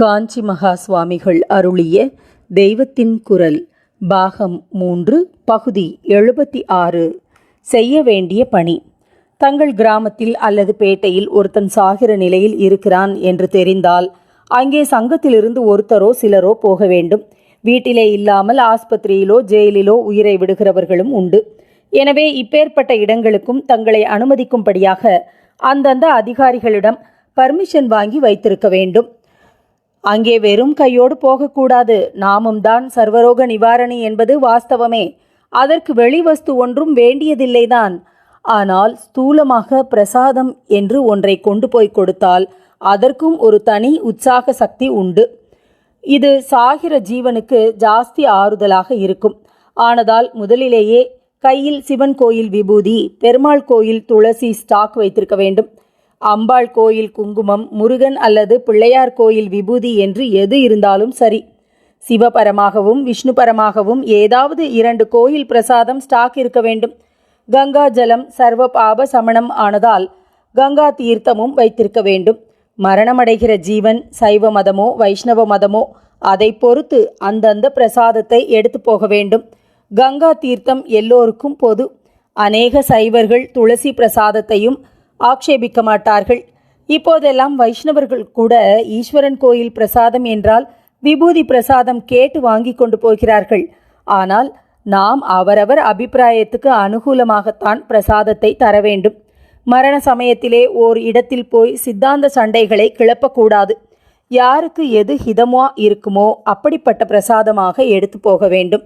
காஞ்சி மகா சுவாமிகள் அருளிய தெய்வத்தின் குரல் பாகம் மூன்று பகுதி எழுபத்தி ஆறு. செய்ய வேண்டிய பணி. தங்கள் கிராமத்தில் அல்லது பேட்டையில் ஒருத்தன் சாகிற நிலையில் இருக்கிறான் என்று தெரிந்தால் அங்கே சங்கத்திலிருந்து ஒருத்தரோ சிலரோ போக வேண்டும். வீட்டிலே இல்லாமல் ஆஸ்பத்திரியிலோ ஜெயிலிலோ உயிரை விடுகிறவர்களும் உண்டு. எனவே இப்பேற்பட்ட இடங்களுக்கும் தங்களை அனுமதிக்கும்படியாக அந்தந்த அதிகாரிகளிடம் பர்மிஷன் வாங்கி வைத்திருக்க வேண்டும். அங்கே வெறும் கையோடு போகக்கூடாது. நாமும் தான் சர்வரோக நிவாரணி என்பது வாஸ்தவமே. அதற்கு வெளிவஸ்து ஒன்றும் வேண்டியதில்லைதான். ஆனால் ஸ்தூலமாக பிரசாதம் என்று ஒன்றை கொண்டு போய் கொடுத்தால் அதற்கும் ஒரு தனி உற்சாக சக்தி உண்டு. இது சாகிற ஜீவனுக்கு ஜாஸ்தி ஆறுதலாக இருக்கும். ஆனதால் முதலிலேயே கையில் சிவன் கோயில் விபூதி பெருமாள் கோயில் துளசி ஸ்டாக் வைத்திருக்க வேண்டும். அம்பாள் கோயில் குங்குமம் முருகன் அல்லது பிள்ளையார் கோயில் விபூதி என்று எது இருந்தாலும் சரி. சிவபரமாகவும் விஷ்ணுபரமாகவும் ஏதாவது இரண்டு கோயில் பிரசாதம் ஸ்டாக் இருக்க வேண்டும். கங்கா ஜலம் சர்வ பாப சமணம் ஆனதால் கங்கா தீர்த்தமும் வைத்திருக்க வேண்டும். மரணமடைகிற ஜீவன் சைவ மதமோ வைஷ்ணவ மதமோ அதை பொறுத்து அந்தந்த பிரசாதத்தை எடுத்து போக வேண்டும். கங்கா தீர்த்தம் எல்லோருக்கும் பொது. அநேக சைவர்கள் துளசி பிரசாதத்தையும் ஆக்ஷேபிக்க மாட்டார்கள். இப்போதெல்லாம் வைஷ்ணவர்கள் கூட ஈஸ்வரன் கோயில் பிரசாதம் என்றால் விபூதி பிரசாதம் கேட்டு வாங்கி கொண்டு போகிறார்கள். ஆனால் நாம் அவரவர் அபிப்பிராயத்துக்கு அனுகூலமாகத்தான் பிரசாதத்தை தர வேண்டும். மரண சமயத்திலே ஓர் இடத்தில் போய் சித்தாந்த சண்டைகளை கிளப்பக்கூடாது. யாருக்கு எது ஹிதமோ இருக்குமோ அப்படிப்பட்ட பிரசாதமாக எடுத்து போக வேண்டும்.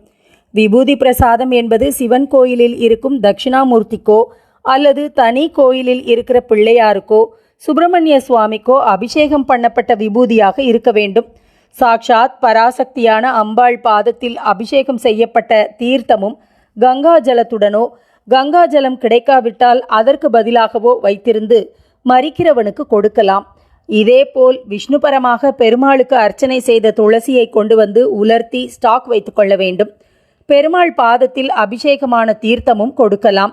விபூதி பிரசாதம் என்பது சிவன் கோயிலில் இருக்கும் தட்சிணாமூர்த்திக்கோ அல்லது தனி கோயிலில் இருக்கிற பிள்ளையாருக்கோ சுப்பிரமணிய சுவாமிக்கோ அபிஷேகம் பண்ணப்பட்ட விபூதியாக இருக்க வேண்டும். சாக்ஷாத் பராசக்தியான அம்பாள் பாதத்தில் அபிஷேகம் செய்யப்பட்ட தீர்த்தமும் கங்கா ஜலத்துடனோ கங்கா ஜலம் கிடைக்காவிட்டால் அதற்கு பதிலாகவோ வைத்திருந்து மறிக்கிறவனுக்கு கொடுக்கலாம். இதேபோல் விஷ்ணுபரமாக பெருமாளுக்கு அர்ச்சனை செய்த துளசியை கொண்டு வந்து உலர்த்தி ஸ்டாக் வைத்துக்கொள்ள வேண்டும். பெருமாள் பாதத்தில் அபிஷேகமான தீர்த்தமும் கொடுக்கலாம்.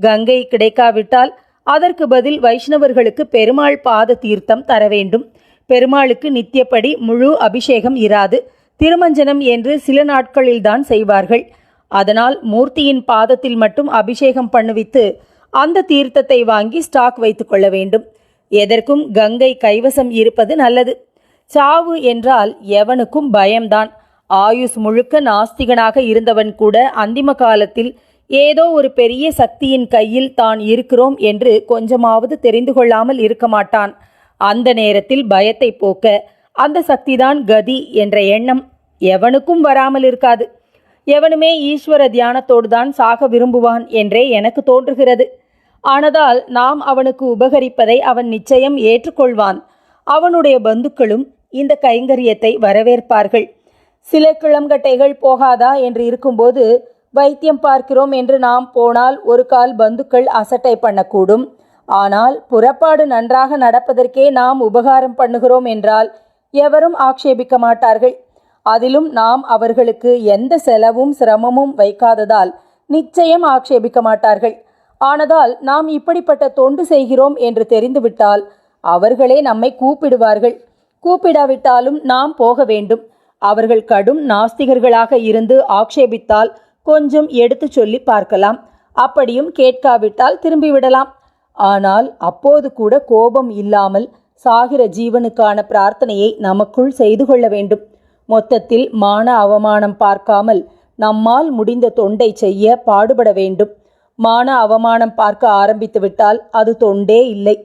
கங்கை கிடைக்காவிட்டால் அதற்கு பதில் வைஷ்ணவர்களுக்கு பெருமாள் பாத தீர்த்தம் தர வேண்டும். பெருமாளுக்கு நித்தியப்படி முழு அபிஷேகம் இராது. திருமஞ்சனம் என்று சில நாட்களில்தான் செய்வார்கள். அதனால் மூர்த்தியின் பாதத்தில் மட்டும் அபிஷேகம் பண்ணுவித்து அந்த தீர்த்தத்தை வாங்கி ஸ்டாக் வைத்துக்கொள்ள வேண்டும். எதற்கும் கங்கை கைவசம் இருப்பது நல்லது. சாவு என்றால் எவனுக்கும் பயம்தான். ஆயுஷ் முழுக்க நாஸ்திகனாக இருந்தவன் கூட அந்திம காலத்தில் ஏதோ ஒரு பெரிய சக்தியின் கையில் தான் இருக்கிறோம் என்று கொஞ்சமாவது தெரிந்து கொள்ளாமல் இருக்க மாட்டான். அந்த நேரத்தில் பயத்தை போக்க அந்த சக்திதான் கதி என்ற எண்ணம் எவனுக்கும் வராமல் இருக்காது. எவனுமே ஈஸ்வர தியானத்தோடு தான் சாக விரும்புவான் என்றே எனக்கு தோன்றுகிறது. ஆனதால் நாம் அவனுக்கு உபகரிப்பதை அவன் நிச்சயம் ஏற்றுக்கொள்வான். அவனுடைய பந்துக்களும் இந்த கைங்கரியத்தை வரவேற்பார்கள். சில கிளம்கட்டைகள் போகாதா என்று இருக்கும்போது வைத்தியம் பார்க்கிறோம் என்று நாம் போனால் ஒரு கால் பந்துக்கள் அசட்டை பண்ணக்கூடும். ஆனால் புறப்பாடு நன்றாக நடப்பதற்கே நாம் உபகாரம் பண்ணுகிறோம் என்றால் எவரும் ஆக்ஷேபிக்க மாட்டார்கள். அதிலும் நாம் அவர்களுக்கு எந்த செலவும் சிரமமும் வைக்காததால் நிச்சயம் ஆக்ஷேபிக்க மாட்டார்கள். ஆனதால் நாம் இப்படிப்பட்ட தொண்டு செய்கிறோம் என்று தெரிந்துவிட்டால் அவர்களே நம்மை கூப்பிடுவார்கள். கூப்பிடாவிட்டாலும் நாம் போக வேண்டும். அவர்கள் கடும் நாஸ்திகர்களாக இருந்து ஆக்ஷேபித்தால் கொஞ்சம் எடுத்து சொல்லி பார்க்கலாம். அப்படியும் கேட்காவிட்டால் திரும்பிவிடலாம். ஆனால் அப்போது கூட கோபம் இல்லாமல் சாகிற ஜீவனுக்கான பிரார்த்தனையை நமக்குள் செய்து கொள்ள வேண்டும். மொத்தத்தில் மான அவமானம் பார்க்காமல் நம்மால் முடிந்த தொண்டை செய்ய பாடுபட வேண்டும். மான அவமானம் பார்க்க ஆரம்பித்துவிட்டால் அது தொண்டே இல்லை.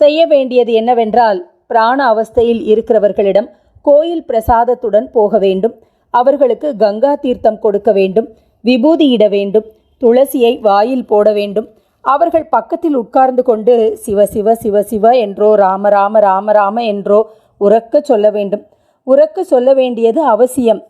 செய்ய வேண்டியது என்னவென்றால் பிராண அவஸ்தையில் இருக்கிறவர்களிடம் கோயில் பிரசாதத்துடன் போக வேண்டும். அவர்களுக்கு கங்கா தீர்த்தம் கொடுக்க வேண்டும். விபூதியிட வேண்டும் துளசியை வாயில் போட வேண்டும். அவர்கள் பக்கத்தில் உட்கார்ந்து கொண்டு சிவ சிவ சிவ சிவ என்றோ ராம ராம ராம ராம என்றோ உறக்க சொல்ல வேண்டும். உறக்க சொல்ல வேண்டியது அவசியம்.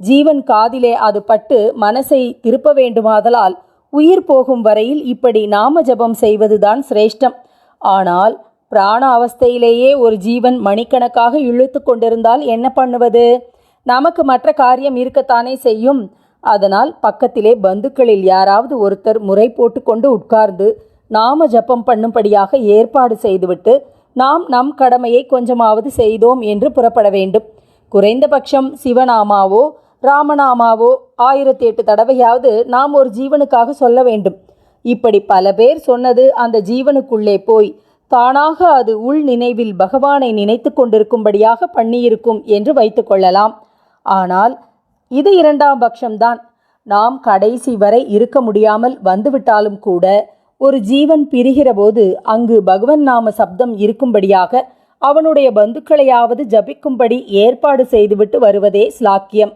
ஜீவன் காதிலே அது பட்டு மனசை திருப்ப வேண்டுமாதலால் உயிர் போகும் வரையில் இப்படி நாம ஜபம் செய்வதுதான் சிரேஷ்டம். ஆனால் பிராண அவஸ்தையிலேயே ஒரு ஜீவன் மணிக்கணக்காக இழுத்து கொண்டிருந்தால் என்ன பண்ணுவது? நமக்கு மற்ற காரியம் இருக்கத்தானே செய்யும். அதனால் பக்கத்திலே பந்துக்களில் யாராவது ஒருத்தர் முறை போட்டுக்கொண்டு உட்கார்ந்து நாம ஜப்பம் பண்ணும்படியாக ஏற்பாடு செய்துவிட்டு நாம் நம் கடமையை கொஞ்சமாவது செய்தோம் என்று புறப்பட வேண்டும். குறைந்தபட்சம் சிவநாமாவோ ராமநாமாவோ ஆயிரத்தி எட்டு தடவையாவது நாம் ஒரு ஜீவனுக்காக சொல்ல வேண்டும். இப்படி பல பேர் சொன்னது அந்த ஜீவனுக்குள்ளே போய் தானாக அது உள் நினைவில் பகவானை நினைத்து கொண்டிருக்கும்படியாக பண்ணியிருக்கும் என்று வைத்துக்கொள்ளலாம் ஆனால் இது இரண்டாம் பட்சம்தான். நாம் கடைசி வரை இருக்க முடியாமல் வந்துவிட்டாலும் கூட ஒரு ஜீவன் பிரிகிறபோது அங்கு பகவன் நாம சப்தம் இருக்கும்படியாக அவனுடைய பந்துக்களையாவது ஜபிக்கும்படி ஏற்பாடு செய்துவிட்டு வருவதே ஸ்லாக்கியம்